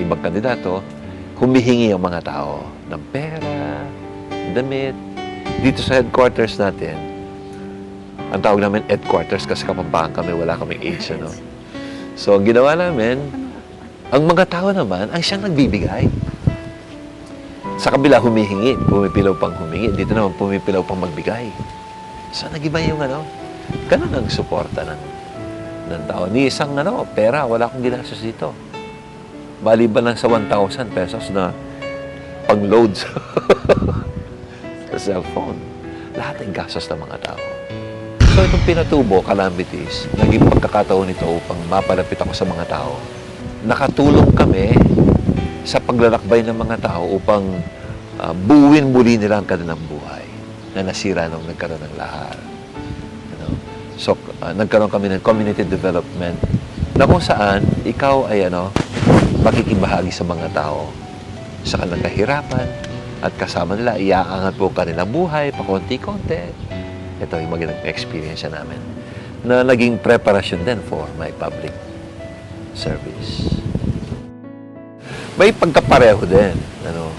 ibang kandidato, humihingi ang mga tao ng pera, damit. Dito sa headquarters natin, ang tawag namin headquarters kasi kapampangan kami, wala kaming age, ano. So, ang ginawa namin, ang mga tao naman, ang siyang nagbibigay. Sa kabila, humihingi, pumipilaw pang humingi. Dito naman, pumipilaw pang magbigay. So, nag-iba yung ano, ganun ang suporta ng, ng tao. Ni isang ano, pera, wala akong ginastos dito. Maliban lang sa 1,000 pesos na pang-load sa, cellphone. Lahat ay gastos ng mga tao. So itong pinatubo, calamities, naging pagkakataon nito upang mapalapit ako sa mga tao. Nakatulong kami sa paglalakbay ng mga tao upang ah, buuin muli nila ang kanilang buhay na nasira nung nagkaroon ng lahar. Ano? So, ah, nagkaroon kami ng community development na kung saan ikaw ay ano, makikibahagi sa mga tao sa kanilang kahirapan at kasama nila, iaangat po ang kanilang buhay, pakonti-konti. Ito yung magandang experience namin na naging preparasyon din for my public service. May pagkapareho din. Ano?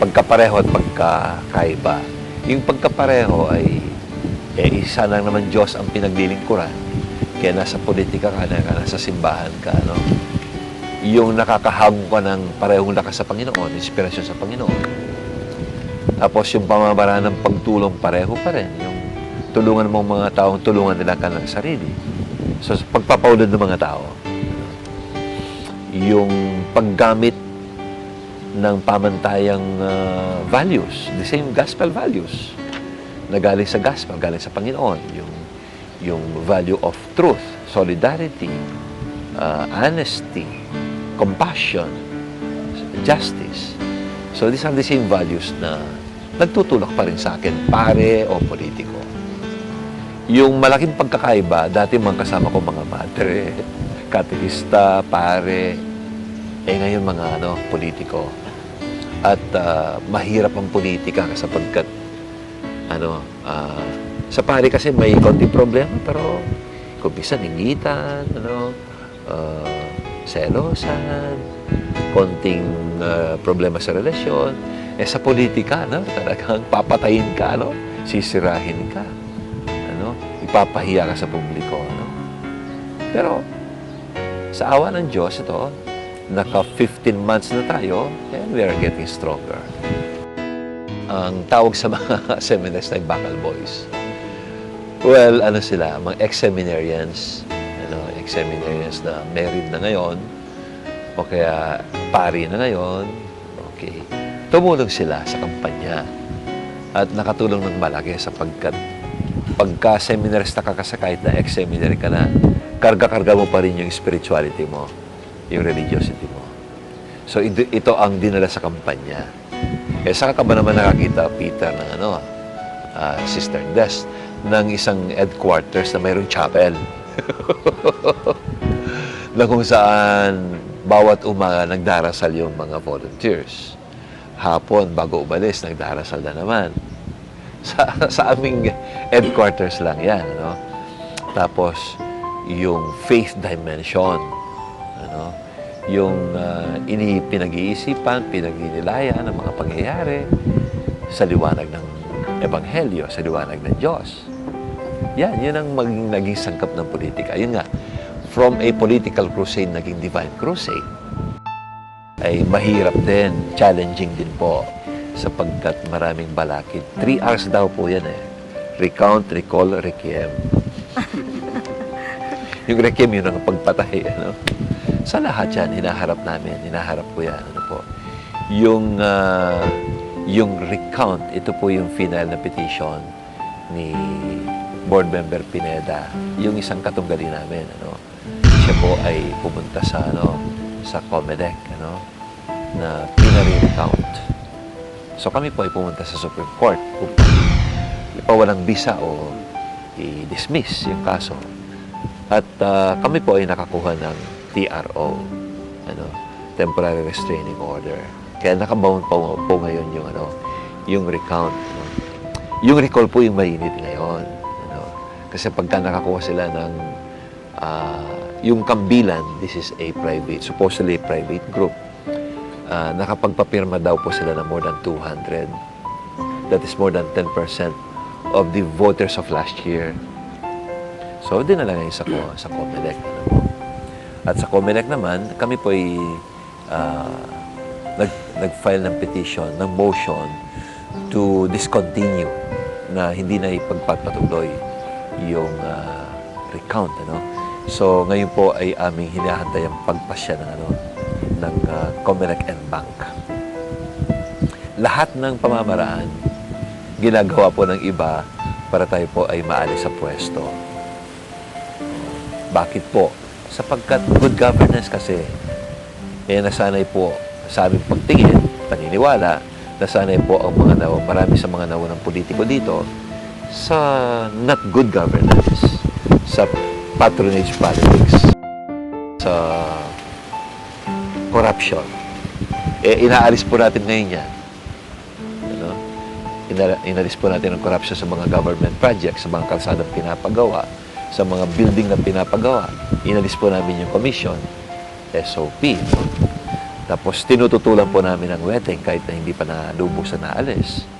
Pagkapareho at pagkakaiba. Yung pagkapareho ay eh, isa lang naman Diyos ang pinaglilingkuran. Kaya nasa politika ka na, ka nasa simbahan ka, no? Yung nakakahagong ka ng parehong lakas sa Panginoon, inspirasyon sa Panginoon. Tapos yung pamamaraan ng pagtulong pareho pa rin. Yung tulungan mo mga taong tulungan nila ka ng sarili. So, pagpapaulad ng mga tao, yung paggamit ng pamantayang uh, values, the same gospel values na galing sa gospel, galing sa Panginoon, yung yung value of truth, solidarity, uh, honesty, compassion, justice. So these are the same values na nagtutulak pa rin sa akin, pare o politiko. Yung malaking pagkakaiba, dati mga kasama ko mga madre, katekista, pare, eh ngayon mga ano, politiko. At ah, mahirap ang politika sapagkat ano, ah, sa pare kasi may konting problema pero kung minsan ingitan, ano, ah, selosan, konting ah, problema sa relasyon. Eh sa politika, no, talagang papatayin ka, no, sisirahin ka, ano, ipapahiya ka sa publiko, no. Pero sa awa ng Diyos ito, naka 15 months na tayo, and we are getting stronger. Ang tawag sa mga seminars ay Bakal Boys. Well, ano sila, mga ex-seminarians, ex-seminarians na married na ngayon, o kaya pari na ngayon, okay. Tumulong sila sa kampanya at nakatulong ng malaki sapagkat pagka seminarista ka kasi kahit na ex-seminary ka na, karga-karga mo pa rin yung spirituality mo, yung religiosity mo. So ito, ito ang dinala sa kampanya. Eh saan ka ba naman nakakita, Peter, ng ano, ah, Sister Des, ng isang headquarters na mayroong chapel? na kung saan bawat umaga nagdarasal yung mga volunteers. Hapon, bago umalis, nagdarasal na naman. Sa, sa aming headquarters lang yan. Ano? Tapos, yung faith dimension. Ano? Yung uh, ini pinag-iisipan, pinag-inilayan ng mga pangyayari sa liwanag ng Ebanghelyo, sa liwanag ng Diyos. Yan, yun ang maging naging sangkap ng politika. Yun nga, from a political crusade, naging divine crusade. Ay mahirap din, challenging din po sapagkat maraming balakid. Three hours daw po yan eh. Recount, recall, requiem. yung requiem yun ang pagpatay. Ano? Sa lahat yan, hinaharap namin. Hinaharap ko yan. Ano po? Yung, ah, yung recount, ito po yung final na petition ni board member Pineda, yung isang katunggali namin, ano, siya po ay pumunta sa, ano, sa Comedec, ano, na pinare-recount. So kami po ay pumunta sa Supreme Court upang ipawalang bisa o i-dismiss yung kaso. At ah, kami po ay nakakuha ng TRO, ano, Temporary Restraining Order. Kaya nakabound po, po ngayon yung ano, yung recount. Ano. Yung recall po yung mainit ngayon. Kasi pagka nakakuha sila ng ah, yung kambilan, this is a private, supposedly private group. ah, nakapagpapirma daw po sila na more than 200. That is more than 10% of the voters of last year. So, dinala ngayon sa, sa COMELEC. Ano po. At sa COMELEC naman, kami po ay ah, nag, nag-file ng petition, ng motion to discontinue na hindi na ipagpapatuloy yung ah, recount. Ano? So, ngayon po ay aming hinahantay ang pagpasya ng, ano, ng COMELEC and Bank. Lahat ng pamamaraan, ginagawa po ng iba para tayo po ay maalis sa pwesto. Bakit po? Sapagkat good governance kasi. Kaya nasanay po sa aming pagtingin, paniniwala, nasanay po ang mga naw, marami sa mga naunang politiko dito sa not good governance, sa patronage politics, sa corruption. Eh, inaalis po natin ngayon yan. Ano? Ina- inalis po natin ang corruption sa mga government projects, sa mga kalsadang pinapagawa, sa mga building na pinapagawa. Inalis po namin yung commission, SOP. no? Tapos tinututulan po namin ang wedding kahit na hindi pa nalubos na naalis.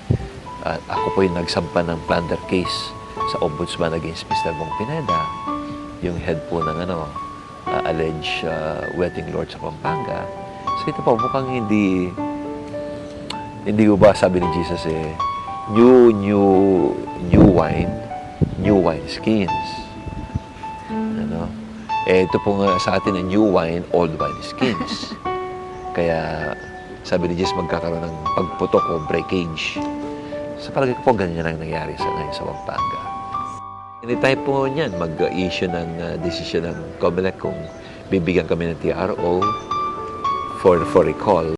At ako po yung nagsampa ng plunder case sa Ombudsman against Mr. Bong Pineda, yung head po ng ano, uh, alleged uh, wedding lord sa Pampanga. So ito po, mukhang hindi, hindi ko ba sabi ni Jesus eh, new, new, new wine, new wine skins. Ano? Eh, ito po nga sa atin, new wine, old wine skins. Kaya, sabi ni Jesus, magkakaroon ng pagputok o breakage. Sa palagay ko po, ganyan ang nangyari sa ngayon sa Pampanga. Anytime po niyan, mag-issue ng uh, decision ng COMELEC kung bibigyan kami ng TRO for, for recall.